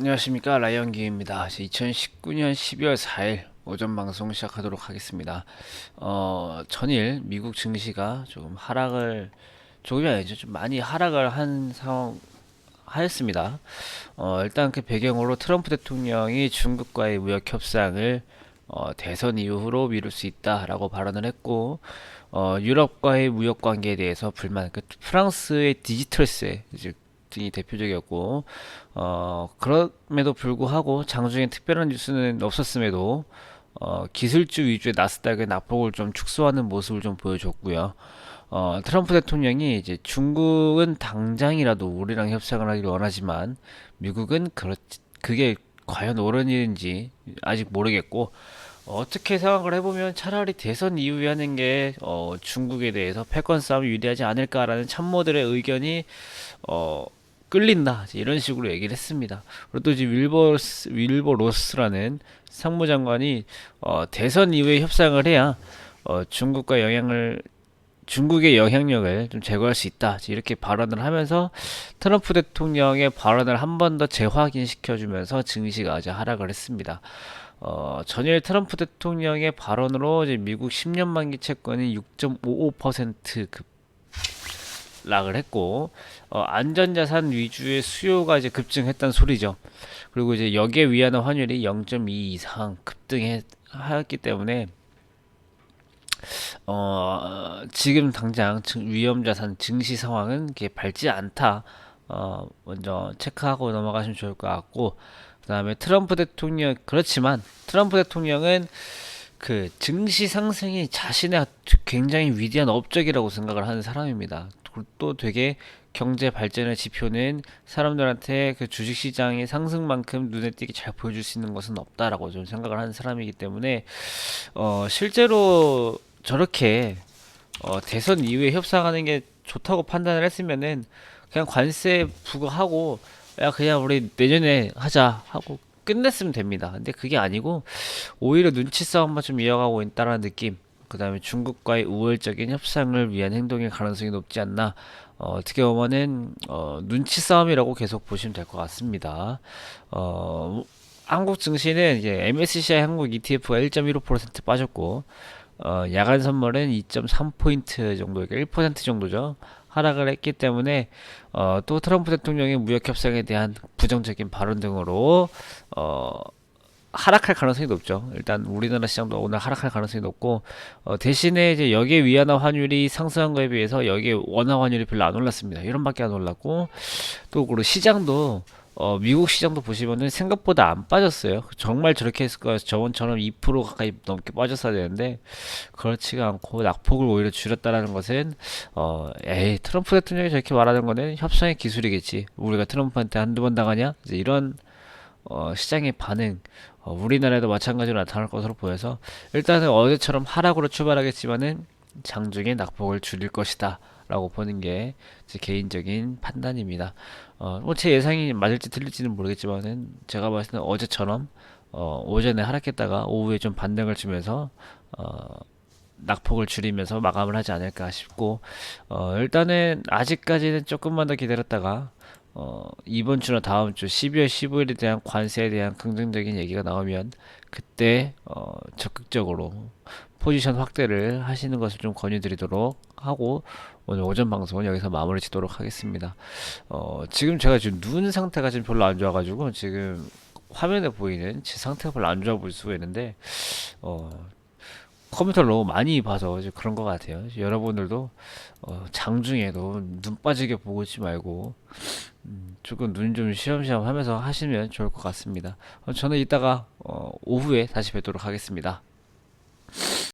안녕하십니까 라이언기입니다. 2019년 12월 4일 오전 방송 시작하도록 하겠습니다. 어, 전일 미국 증시가 조금 하락을 조금이 아니죠. 좀 많이 하락을 한 상황 하였습니다. 어, 일단 그 배경으로 트럼프 대통령이 중국과의 무역 협상을 어, 대선 이후로 미룰 수 있다라고 발언을 했고 어, 유럽과의 무역 관계에 대해서 불만, 그 프랑스의 디지털세 이 제 등이 대표적이었고 어, 그럼에도 불구하고 장중에 특별한 뉴스는 없었음에도 어, 기술주 위주의 나스닥의 낙폭을 좀 축소하는 모습을 좀 보여줬고요. 어, 트럼프 대통령이 이제 중국은 당장이라도 우리랑 협상을 하기를 원하지만 미국은 그렇 그게 과연 옳은 일인지 아직 모르겠고 어떻게 생각을 해보면 차라리 대선 이후에 하는 게 어, 중국에 대해서 패권 싸움이 유리하지 않을까라는 참모들의 의견이 어, 끌린다 이런 식으로 얘기를 했습니다. 그리고 또 이제 윌버스 윌버 로스라는 상무장관이 어, 대선 이후에 협상을 해야 어, 중국과 영향을 중국의 영향력을 좀 제거할 수 있다 이렇게 발언을 하면서 트럼프 대통령의 발언을 한 번 더 재확인시켜주면서 증시가 아주 하락을 했습니다. 어, 전일 트럼프 대통령의 발언으로 이제 미국 10년 만기 채권이 6.55%급 락을 했고 어, 안전자산 위주의 수요가 이제 급증했다는 소리죠. 그리고 이제 여기에 위안화 환율이 0.2 이상 급등했기 때문에 어, 지금 당장 증- 위험자산 증시 상황은 이렇게 밝지 않다. 어, 먼저 체크하고 넘어가시면 좋을 것 같고 그 다음에 트럼프 대통령 그렇지만 트럼프 대통령은 그 증시 상승이 자신의 굉장히 위대한 업적이라고 생각을 하는 사람입니다. 또 되게 경제 발전의 지표는 사람들한테 그 주식 시장의 상승만큼 눈에 띄게 잘 보여줄 수 있는 것은 없다라고 좀 생각을 하는 사람이기 때문에 어 실제로 저렇게 어 대선 이후에 협상하는 게 좋다고 판단을 했으면은 그냥 관세 부과하고 야 그냥 우리 내년에 하자 하고 끝냈으면 됩니다. 근데 그게 아니고 오히려 눈치 싸움만 좀 이어가고 있다라는 느낌. 그다음에 중국과의 우월적인 협상을 위한 행동의 가능성이 높지 않나. 어, 어떻게 보면은 어, 눈치 싸움이라고 계속 보시면 될 것 같습니다. 어, 한국 증시는 이제 MSCI 한국 ETF가 1.15% 빠졌고 어, 야간 선물은 2.3포인트 정도, 그러니까 1% 정도죠. 하락을 했기 때문에 어, 또 트럼프 대통령의 무역 협상에 대한 부정적인 발언 등으로 어, 하락할 가능성이 높죠. 일단 우리나라 시장도 오늘 하락할 가능성이 높고 어, 대신에 이제 여기에 위안화 환율이 상승한 거에 비해서 여기에 원화 환율이 별로 안 올랐습니다. 이런밖에 안 올랐고 또 그리고 시장도 어, 미국 시장도 보시면은 생각보다 안 빠졌어요. 정말 저렇게 했을 거예요. 저번처럼 2% 가까이 넘게 빠졌어야 되는데 그렇지가 않고 낙폭을 오히려 줄였다라는 것은 어, 에이 트럼프 대통령이 저렇게 말하는 거는 협상의 기술이겠지. 우리가 트럼프한테 한두 번 당하냐? 이제 이런 어, 시장의 반응, 어, 우리나라에도 마찬가지로 나타날 것으로 보여서 일단은 어제처럼 하락으로 출발하겠지만은 장중에 낙폭을 줄일 것이다. 라고 보는 게 제 개인적인 판단입니다. 어, 뭐 제 예상이 맞을지 틀릴지는 모르겠지만은 제가 봤을 때는 어제처럼 어, 오전에 하락했다가 오후에 좀 반등을 주면서 어, 낙폭을 줄이면서 마감을 하지 않을까 싶고 어, 일단은 아직까지는 조금만 더 기다렸다가 어, 이번 주나 다음 주 12월 15일에 대한 관세에 대한 긍정적인 얘기가 나오면 그때 어, 적극적으로 포지션 확대를 하시는 것을 좀 권유드리도록 하고 오늘 오전 방송은 여기서 마무리 짓도록 하겠습니다. 어, 지금 제가 지금 눈 상태가 지금 별로 안 좋아가지고 지금 화면에 보이는 제 상태가 별로 안 좋아 보일 수가 있는데 어, 컴퓨터를 너무 많이 봐서 그런 것 같아요. 여러분들도 어, 장중에도 눈 빠지게 보고 있지 말고 음, 조금 눈 좀 시험시험 하면서 하시면 좋을 것 같습니다. 어, 저는 이따가 어, 오후에 다시 뵙도록 하겠습니다.